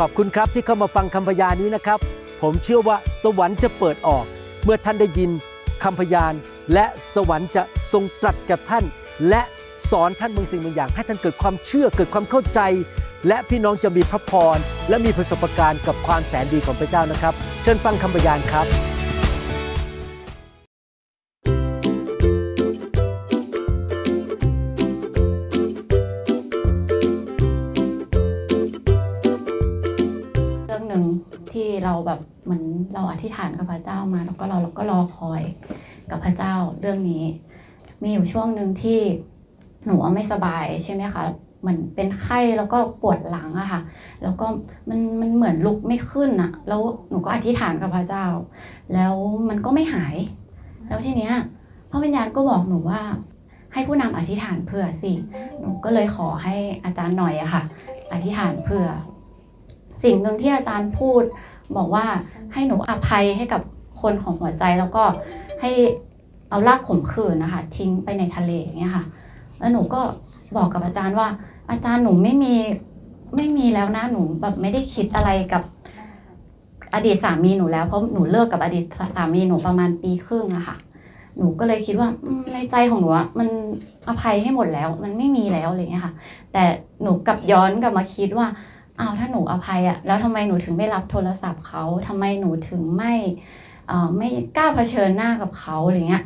ขอบคุณครับที่เข้ามาฟังคำพยานนี้นะครับ ผมเชื่อว่าสวรรค์จะเปิดออก เมื่อท่านได้ยินคำพยาน และสวรรค์จะทรงตรัสกับท่าน และสอนท่านบางสิ่งบางอย่าง ให้ท่านเกิดความเชื่อเกิดความเข้าใจ และพี่น้องจะมีพระพรและมีประสบการณ์กับความแสนดีของพระเจ้านะครับ เชิญฟังคำพยานครับ อธิษฐานกับพระเจ้ามา แล้วก็เราเราก็รอคอยกับพระเจ้าเรื่องนี้ มีอยู่ช่วงหนึ่งที่หนูไม่สบายใช่ไหมคะเหมือนเป็นไข้แล้วก็ปวดหลังอะค่ะ แล้วก็มันมันเหมือนลุกไม่ขึ้นอะแล้วหนูก็อธิษฐานกับพระเจ้า แล้วมันก็ไม่หาย แล้วทีเนี้ยพระวิญญาณก็บอกหนูว่า ให้ผู้นำอธิษฐานเผื่อสิหนูก็เลยขอให้อาจารย์หน่อยอะค่ะ อธิษฐานเผื่อ สิ่งหนึ่งที่อาจารย์พูด บอกว่าให้หนูอภัยให้กับคนของหัวใจแล้วก็ให้เอาลากขมขื่นนะคะ ทิ้งไปในทะเลอย่างเงี้ยค่ะ แล้วหนูก็บอกกับอาจารย์ว่า อาจารย์หนูไม่มีไม่มีแล้วนะหนูแบบไม่ได้คิดอะไรกับอดีตสามีหนูแล้วเพราะหนูเลิกกับอดีตสามีหนูประมาณปีครึ่งอะค่ะ หนูก็เลยคิดว่าในใจของหนูมันอภัยให้หมดแล้ว มันไม่มีแล้วอะไรเงี้ยค่ะ แต่หนูกลับย้อนกลับมาคิดว่า อ้าวถ้าหนูอภัยอะแล้วทำไมหนูถึงไม่รับโทรศัพท์เขาทำไมหนูถึงไม่ไม่กล้าเผชิญหน้ากับเขาอะไรเงี้ย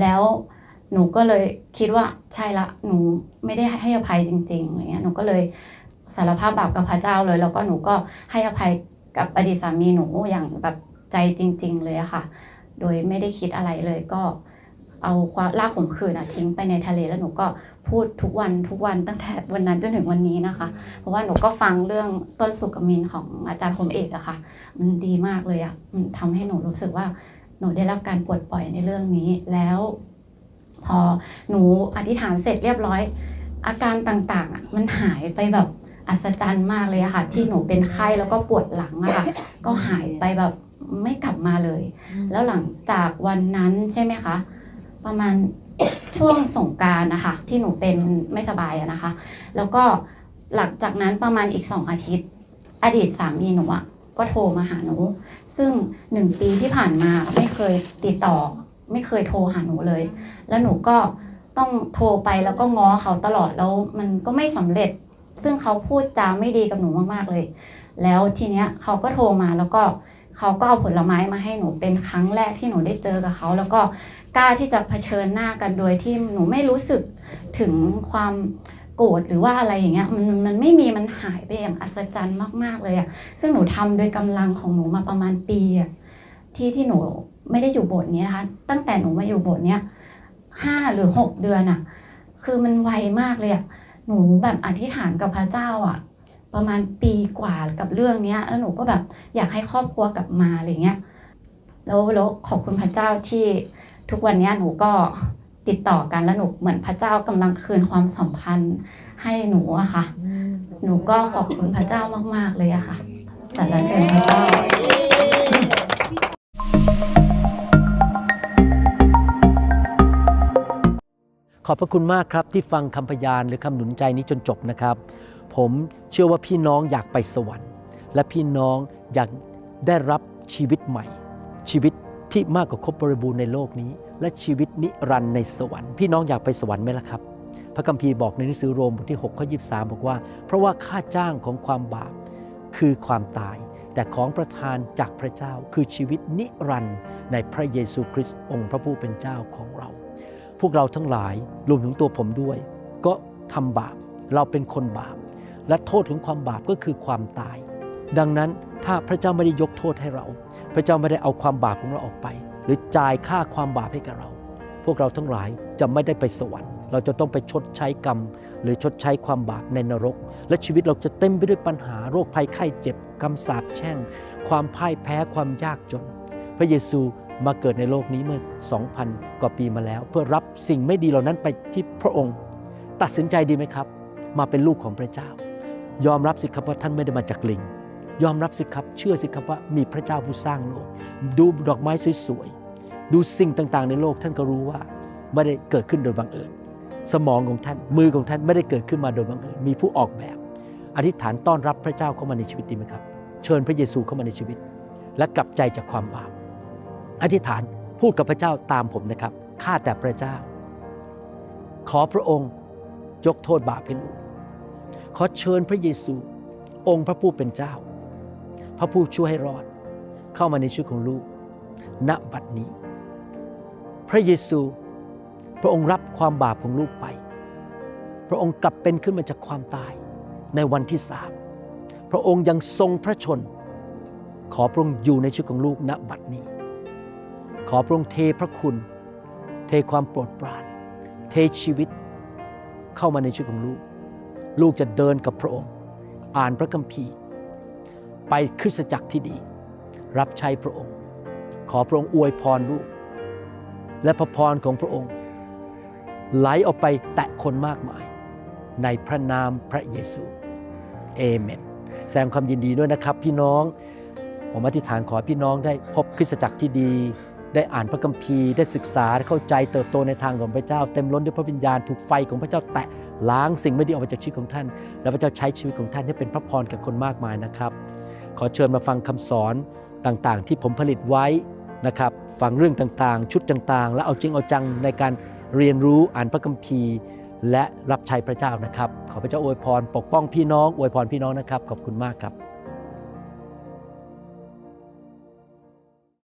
แล้วหนูก็เลยคิดว่าใช่ละหนูไม่ได้ให้อภัยจริงๆอะไรเงี้ยหนูก็เลยสารภาพบาปกับพระเจ้าเลย แล้วก็หนูก็ให้อภัยกับอดีตสามีหนูอย่างแบบใจจริง ๆ เลยอะค่ะ โดยไม่ได้คิดอะไรเลยก็ เอาความลากข่มขืนอะทิ้งไปในทะเลแล้วหนูก็พูดทุกวันทุกวันตั้งแต่วันนั้นจนถึงวันนี้นะคะ เพราะว่าหนูก็ฟังเรื่องต้นสุกมินของอาจารย์คมเอกอะค่ะ มันดีมากเลยอะมันทำให้หนูรู้สึกว่าหนูได้รับการปลดปล่อยในเรื่องนี้แล้ว พอหนูอธิษฐานเสร็จเรียบร้อย อาการต่างๆอะมันหายไปแบบอัศจรรย์มากเลยอะค่ะ ที่หนูเป็นไข้แล้วก็ปวดหลังอะค่ะ ก็หายไปแบบไม่กลับมาเลย แล้วหลังจากวันนั้นใช่ไหมคะ ประมาณช่วงสงการนะคะ ที่หนูเป็นไม่สบายนะคะ แล้วก็หลังจากนั้นประมาณอีกสองอาทิตย์ อดีตสามีหนูอะก็โทรมาหาหนู ซึ่งหนึ่งปีที่ผ่านมาไม่เคยติดต่อ ไม่เคยโทรหาหนูเลย แล้วหนูก็ต้องโทรไปแล้วก็ง้อเขาตลอดแล้วมันก็ไม่สำเร็จ ซึ่งเขาพูดจาไม่ดีกับหนูมากๆเลย แล้วทีเนี้ยเขาก็โทรมาแล้วก็เขาก็เอาผลไม้มาให้หนูเป็นครั้งแรกที่หนูได้เจอกับเขา แล้วก็ ล้าที่จะเผชิญหน้ากันโดยที่หนูไม่รู้สึกถึงความโกรธหรือว่าอะไรอย่างเงี้ยมันมันไม่มีมันหายไปอย่างอัศจรรย์มากๆเลยอะซึ่งหนูทำโดยกำลังของหนูมาประมาณปีอะที่ที่หนูไม่ได้อยู่โบสถ์นี้นะคะ ตั้งแต่หนูมาอยู่โบสถ์เนี้ยห้าหรือหกเดือนอะคือมันไวมากเลยอะหนูแบบอธิษฐานกับพระเจ้าอะ ประมาณปีกว่ากับเรื่องเนี้ย แล้วหนูก็แบบอยากให้ครอบครัวกลับมาอะไรเงี้ยแล้วแล้วขอบคุณพระเจ้าที่ ทุกวันเนี้ยหนูก็ติดต่อกันแล้วหนูเหมือนพระเจ้ากำลังคืนความสัมพันธ์ให้หนูอะค่ะ หนูก็ขอบคุณพระเจ้ามาก ๆ เลยอะค่ะสรรเสริญพระเจ้าขอบพระคุณมากครับที่ฟังคำพยานหรือคำหนุนใจนี้จนจบนะครับ ผมเชื่อว่าพี่น้องอยากไปสวรรค์ และพี่น้องอยากได้รับชีวิตใหม่ ชีวิต ที่มากกว่าครบบริบูรณ์ในโลกนี้ และชีวิตนิรันดร์ในสวรรค์พี่น้องอยากไปสวรรค์ไหมล่ะครับ พระคัมภีร์บอกในหนังสือโรมบทที่6ข้อ23 บอกว่า เพราะว่าค่าจ้างของความบาปคือความตาย แต่ของประทานจากพระเจ้าคือชีวิตนิรันดร์ในพระเยซูคริสต์องค์พระผู้เป็นเจ้าของเรา พวกเราทั้งหลายรวมถึงตัวผมด้วย ก็ทำบาปเราเป็นคนบาป และโทษของความบาปก็คือความตาย ดังนั้น ถ้าพระเจ้าไม่ได้ยกโทษให้เรา พระเจ้าไม่ได้เอาความบาปของเราออกไป หรือจ่ายค่าความบาปให้กับเรา พวกเราทั้งหลายจะไม่ได้ไปสวรรค์ เราจะต้องไปชดใช้กรรม หรือชดใช้ความบาปในนรก และชีวิตเราจะเต็มไปด้วยปัญหาโรคภัยไข้เจ็บคำสาปแช่ง ความพ่ายแพ้ความยากจน พระเยซูมาเกิดในโลกนี้เมื่อ 2,000 กว่าปีมาแล้ว เพื่อรับสิ่งไม่ดีเหล่านั้นไปที่พระองค์ ตัดสินใจดีไหมครับ มาเป็นลูกของพระเจ้า ยอมรับสิครับว่าท่านไม่ได้มาจากลิง ยอมรับสิครับ เชื่อสิครับว่ามีพระเจ้าผู้สร้างโลก ดูดอกไม้สวยๆ ดูสิ่งต่างๆ ในโลกท่านก็รู้ว่าไม่ได้เกิดขึ้นโดยบังเอิญ สมองของท่าน มือของท่านไม่ได้เกิดขึ้นมาโดยบังเอิญ มีผู้ออกแบบ อธิษฐานต้อนรับพระเจ้าเข้ามาในชีวิตดีไหมครับ เชิญพระเยซูเข้ามาในชีวิต และกลับใจจากความบาป อธิษฐานพูดกับพระเจ้าตามผมนะครับ ข้าแต่พระเจ้า ขอพระองค์ยกโทษบาปให้ลูกขอเชิญพระเยซู องค์พระผู้เป็นเจ้า พระผู้ช่วยให้รอด เข้ามาในชีวิตของลูก ณ บัดนี้ พระเยซูพระองค์รับความบาปของลูกไป พระองค์กลับเป็นขึ้นมาจากความตายในวันที่สามพระองค์ยังทรงพระชน ขอพระองค์อยู่ในชีวิตของลูกณบัดนี้ ขอพระองค์เทพระคุณ เทความโปรดปราน เทชีวิตเข้ามาในชีวิตของลูก ลูกจะเดินกับพระองค์ อ่านพระคัมภีร์ ไปคริสตจักรที่ดี รับใช้พระองค์ ขอพระองค์อวยพรลูก และพระพรของพระองค์ ไหลออกไปแตะคนมากมาย ในพระนามพระเยซูเอเมนแสดงความยินดีด้วยนะครับพี่น้องผมอธิษฐานขอพี่น้องได้พบคริสตจักรที่ดี ได้อ่านพระคัมภีร์ได้ศึกษาเข้าใจเติบโตในทางของพระเจ้า เต็มล้นด้วยพระวิญญาณถูกไฟของพระเจ้าแตะล้างสิ่งไม่ดีออกไปจากชีวิตของท่าน และพระเจ้าใช้ชีวิตของท่านให้เป็นพระพรกับคนมากมายนะครับ ขอเชิญมาฟังคำสอนต่างๆ ที่ผมผลิตไว้นะครับ ฟังเรื่องต่างๆ ชุดต่างๆ และเอาจริงเอาจังในการเรียนรู้อ่านพระคัมภีร์ และรับใช้พระเจ้านะครับ ขอพระเจ้าอวยพร ปกป้องพี่น้องอวยพรพี่น้องนะครับ ขอบคุณมากครับ